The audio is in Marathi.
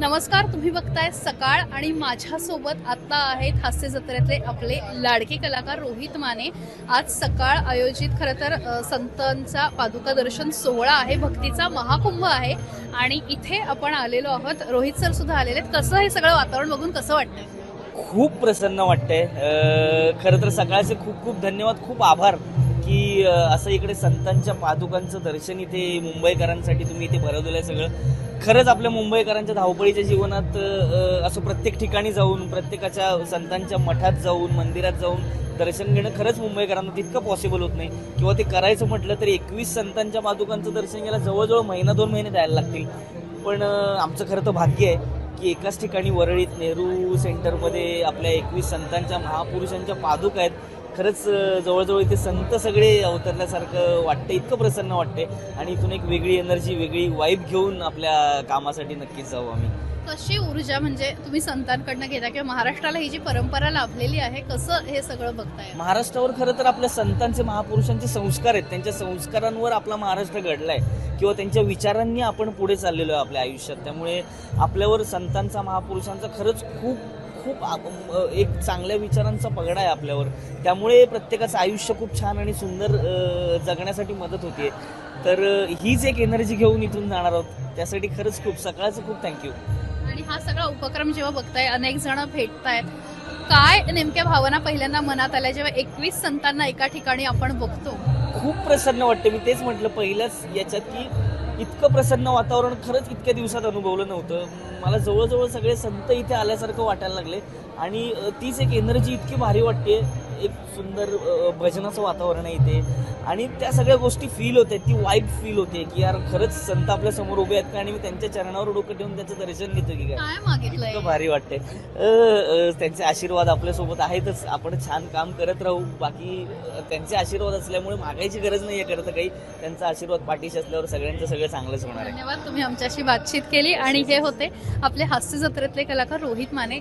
नमस्कार तुम्ही बघताय सकाळ आणि माझ्यासोबत आत्ता आहेत हास्य जत्रेतले आपले लाडके कलाकार रोहित माने. आज सकाळ आयोजित खरं तर संतांचा पादुका दर्शन सोहळा आहे भक्तीचा महाकुंभ आहे आणि इथे आपण आलेलो आहोत. रोहित सर सुद्धा आलेले आहेत. कसं हे सगळं वातावरण बघून कसं वाटतंय? खूप प्रसन्न वाटतंय. खरं तर सकाळचे खूप खूप धन्यवाद खूप आभार. की असं इकडे संतांच्या पादुकांचं दर्शन इथे मुंबईकरांसाठी तुम्ही इथे भरवलेलं आहे सगळं. खरंच आपल्या मुंबईकरांच्या धावपळीच्या जीवनात असं प्रत्येक ठिकाणी जाऊन प्रत्येकाच्या संतांच्या मठात जाऊन मंदिरात जाऊन दर्शन घेणं खरंच मुंबईकरांना तितकं पॉसिबल होत नाही. किंवा ते करायचं म्हटलं तर एकवीस संतांच्या पादुकांचं दर्शन घ्यायला जवळजवळ महिना दोन महिने द्यायला लागतील. पण आमचं खरं तर भाग्य आहे की एकाच ठिकाणी वरळीत नेहरू सेंटरमध्ये आपल्या एकवीस संतांच्या महापुरुषांच्या पादुका आहेत. खरंच जवळजवळ इथे संत सगळे अवतरल्यासारखं वाटतं इतकं प्रसन्न वाटते आणि इथून एक वेगळी एनर्जी वेगळी वाईब घेऊन आपल्या कामासाठी नक्कीच जाऊ आम्ही. कशी ऊर्जा म्हणजे तुम्ही संतांकडनं घेता किंवा महाराष्ट्राला ही जी परंपरा लाभलेली आहे कसं हे सगळं बघताय? महाराष्ट्रावर खरं तर आपल्या संतांचे महापुरुषांचे संस्कार आहेत. त्यांच्या संस्कारांवर आपला महाराष्ट्र घडलाय. किंवा त्यांच्या विचारांनी आपण पुढे चाललेलो आहे आपल्या आयुष्यात. त्यामुळे आपल्यावर संतांचा महापुरुषांचा खरंच खूप खूप एक चांगल्या विचारांचा पगडा आहे आपल्यावर. त्यामुळे प्रत्येकाचं आयुष्य खूप छान आणि सुंदर जगण्यासाठी मदत होते तर हीच एक एनर्जी घेऊन इथून जाणार आहोत. त्यासाठी खरंच खूप सकाळचं खूप थँक्यू आणि हा सगळा उपक्रम जेव्हा बघताय अनेक जण भेटतायत. काय नेमक्या भावना पहिल्यांदा मनात आल्या जेव्हा एकवीस संतांना एका ठिकाणी आपण बघतो? खूप प्रसन्न वाटते. मी तेच म्हटलं पहिल्याच याच्यात की इतकं प्रसन्न वातावरण खरंच इतक्या दिवसात अनुभवलं नव्हतं. मला जवळजवळ सगळे संत इथे आल्यासारखं वाटायला लागले. आणि तीच एक एनर्जी इतकी भारी वाटते एक सुंदर भजनाचं वातावरण आहे इथे. आणि त्या सगळ्या गोष्टी फील होते ती वाईब फील होते की यार खरंच संत आपल्यासमोर उभे आहेत का? आणि मी त्यांच्या चरणावर डोकं ठेवून त्यांचं दर्शन घेतो की काय? इतकं भारी वाटते त्यांचे आशीर्वाद आपल्यासोबत आहेतच. आपण छान काम करत राहू. बाकी त्यांचे आशीर्वाद असल्यामुळे मागायची गरज नाही आहे करत काही. त्यांचा आशीर्वाद पाठीशी असल्यावर सगळ्यांचं सगळं चांगलंच होणार आहे. धन्यवाद तुम्ही आमच्याशी बातचीत केली आणि हे होते आपले हास्य जत्रेतले कलाकार रोहित माने.